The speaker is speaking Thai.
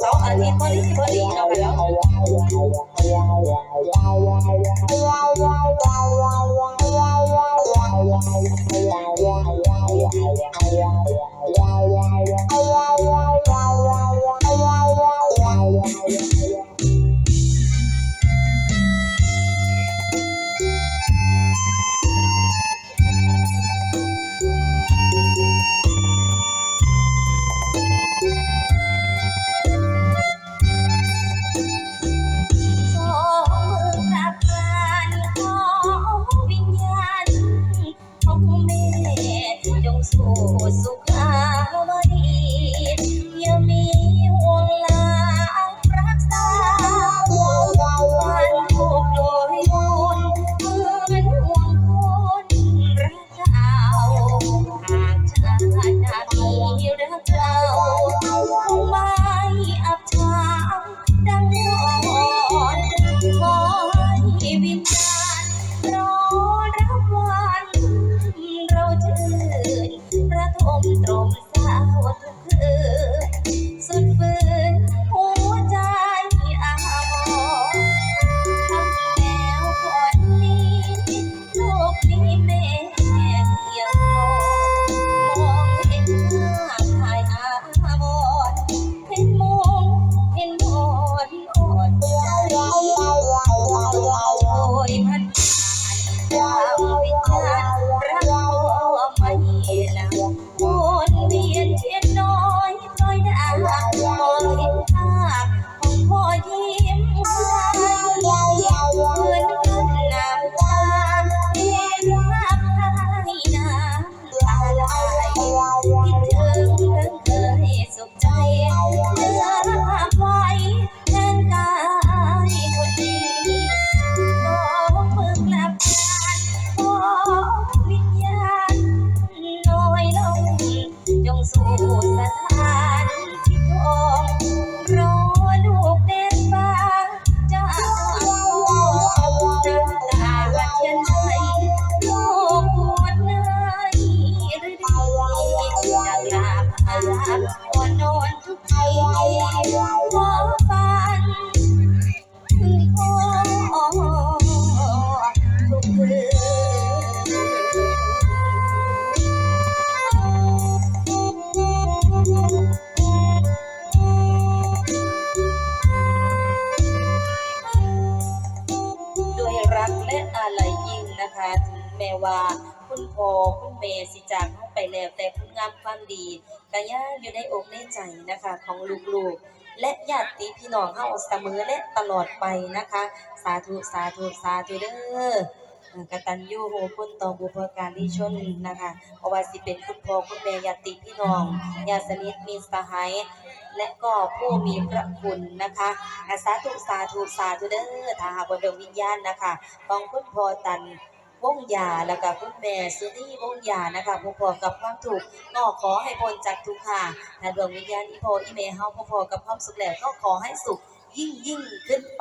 เสาร์อาทิตย์พอดีพอดีเนาะค่ะเน จงสู่ ระท อ่อนนอนทุกทีขอฟังถึงพ่อทุกคืนด้วยรักและอาลัยยิ่งนะคะถึงแม้ว่า คุณพ่อคุณแม่สิจากเราไปแล้ว แต่คุณงามความดีก็ยังอยู่ในอกในใจนะคะของลูกๆ และญาติพี่น้องเฮาเสมอและตลอดไปนะคะ สาธุสาธุสาธุเด้อกตัญญูโหคุณต่อบุพการีชนนะคะเพราะว่าสิเป็นคุณพ่อคุณแม่ญาติพี่น้องญาติสนิทมีสหายและก็ผู้มีพระคุณนะคะอะสาธุสาธุสาธุเด้อถ้าหากว่าดวงวิญญาณนะคะของคุณพ่อตัน วงยาแล้วก็คุณแม่ซูนี่วงยานะคะผู้พอกับความถูกก็ขอให้พ้นจากทุกข์ค่ะถ้าดวงวิญญาณอีโพอีเมเฮาผู้พอกับความสุขแล้วก็ขอให้สุขยิ่งยิ่งขึ้นไป